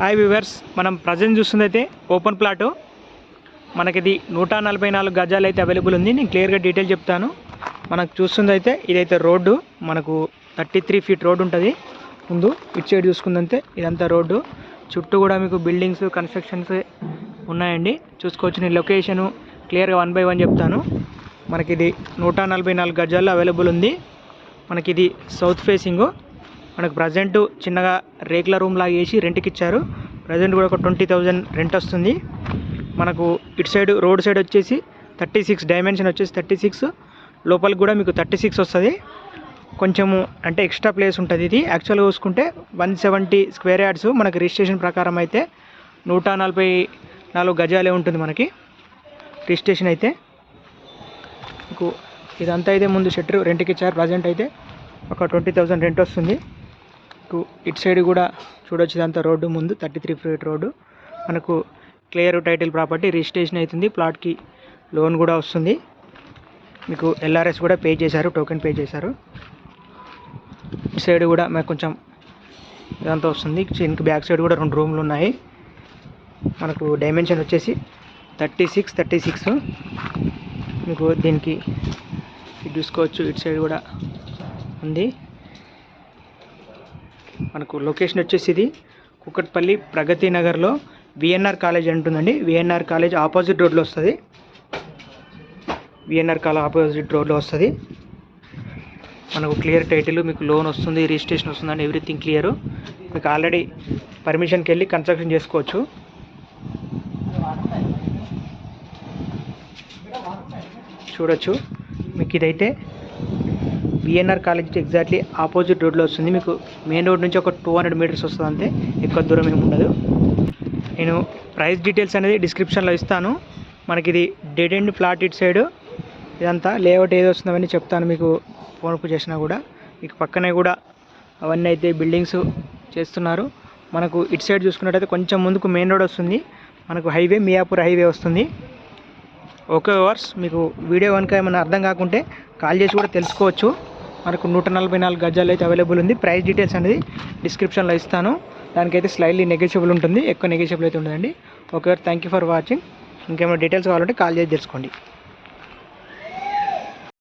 Hi viewers మనం present చూస్తుంది అయితే ఓపెన్ ప్లాటు. మనకిది నూట నలభై నాలుగు గజాలు అయితే అవైలబుల్ ఉంది. నేను క్లియర్గా డీటెయిల్ చెప్తాను. మనకు చూస్తుంది అయితే ఇదైతే రోడ్డు. మనకు థర్టీ త్రీ ఫీట్ రోడ్డు ఉంటుంది. ముందు ఇటు సైడ్ చూసుకుందంటే ఇదంతా రోడ్డు. చుట్టూ కూడా మీకు బిల్డింగ్స్ కన్స్ట్రక్షన్స్ ఉన్నాయండి. చూసుకోవచ్చు నేను లొకేషను క్లియర్గా వన్ బై వన్ చెప్తాను. మనకి ఇది నూట నలభై నాలుగు గజాల్లో అవైలబుల్ ఉంది. మనకి ఇది సౌత్ ఫేసింగు మనకు ప్రజెంట్ చిన్నగా రేకుల రూమ్ లాగా వేసి రెంట్కి ఇచ్చారు. ప్రజెంట్ కూడా ఒక ట్వంటీ థౌజండ్ రెంట్ వస్తుంది. మనకు ఇటు సైడ్ రోడ్ సైడ్ వచ్చేసి థర్టీ సిక్స్ డైమెన్షన్ వచ్చేసి థర్టీ సిక్స్. లోపలికి కూడా మీకు థర్టీ సిక్స్ వస్తుంది. కొంచెము అంటే ఎక్స్ట్రా ప్లేస్ ఉంటుంది ఇది. యాక్చువల్గా చూసుకుంటే వన్ సెవెంటీ స్క్వేర్ యార్డ్స్ మనకి రిజిస్ట్రేషన్ ప్రకారం అయితే నూట నలభై నాలుగు గజాలే ఉంటుంది మనకి రిజిస్ట్రేషన్ అయితే. మీకు ఇదంతా అయితే ముందు షెటర్ రెంట్కి ఇచ్చారు. ప్రజెంట్ అయితే ఒక ట్వంటీ థౌజండ్ రెంట్ వస్తుంది. మీకు ఇటు సైడ్ కూడా చూడొచ్చు ఇదంతా రోడ్డు ముందు థర్టీ త్రీ ఫీట్ రోడ్డు. మనకు క్లియర్ టైటిల్ ప్రాపర్టీ రిజిస్ట్రేషన్ అవుతుంది ప్లాట్కి లోన్ కూడా వస్తుంది. మీకు ఎల్ఆర్ఎస్ కూడా పే చేశారు టోకెన్ పే చేశారు. ఇటు సైడ్ కూడా మాకు కొంచెం ఇదంతా వస్తుంది. ఇంక బ్యాక్ సైడ్ కూడా రెండు రూమ్లు ఉన్నాయి. మనకు డైమెన్షన్ వచ్చేసి థర్టీ సిక్స్ థర్టీ సిక్స్. మీకు దీనికి చూసుకోవచ్చు ఇటు సైడ్ కూడా ఉంది. మనకు లొకేషన్ వచ్చేసి ఇది కుక్కట్పల్లి ప్రగతి నగర్లో విఎన్ఆర్ కాలేజ్ ఉంటుందండి విఎన్ఆర్ కాలేజ్ ఆపోజిట్ రోడ్లో వస్తుంది. విఎన్ఆర్ కాలేజ్ ఆపోజిట్ రోడ్లో వస్తుంది. మనకు క్లియర్ టైటిల్ మీకు లోన్ వస్తుంది రిజిస్ట్రేషన్ వస్తుంది అండ్ ఎవ్రీథింగ్ క్లియర్. మీకు ఆల్రెడీ పర్మిషన్కి వెళ్ళి కన్స్ట్రక్షన్ చేసుకోవచ్చు. చూడొచ్చు. మీకు ఇదైతే విఎన్ఆర్ కాలేజ్ ఎగ్జాక్ట్లీ ఆపోజిట్ రోడ్లో వస్తుంది. మీకు మెయిన్ రోడ్ నుంచి ఒక టూ హండ్రెడ్ మీటర్స్ వస్తుంది అంతే. ఎక్కువ దూరం ఏమి ఉండదు. నేను ప్రైస్ డీటెయిల్స్ అనేది డిస్క్రిప్షన్లో ఇస్తాను. మనకి ఇది dead and flat it side ఇదంతా లేఅవుట్ ఏది వస్తుందని చెప్తాను మీకు ఫోన్పు చేసినా కూడా. మీకు పక్కనే కూడా అవన్నీ అయితే బిల్డింగ్స్ చేస్తున్నారు. మనకు ఇటు సైడ్ చూసుకున్నట్టయితే కొంచెం ముందుకు మెయిన్ రోడ్ వస్తుంది. మనకు హైవే మియాపూర్ హైవే వస్తుంది. ఓకే అవర్స్ మీకు వీడియో కనుక ఏమైనా అర్థం కాకుంటే కాల్ చేసి కూడా తెలుసుకోవచ్చు. మనకు నూట నలభై నాలుగు గజాలు అయితే అవైలబుల్ ఉంది. ప్రైస్ డీటెయిల్స్ అనేది డిస్క్రిప్షన్లో ఇస్తాను. దానికైతే స్లైడ్లీ నెగెషియబుల్ ఉంటుంది. ఎక్కువ నెగెషియబుల్ అయితే ఉండదండి. Okay thank you for watching ఇంకేమైనా డీటెయిల్స్ కావాలంటే కాల్ చేసి తెలుసుకోండి.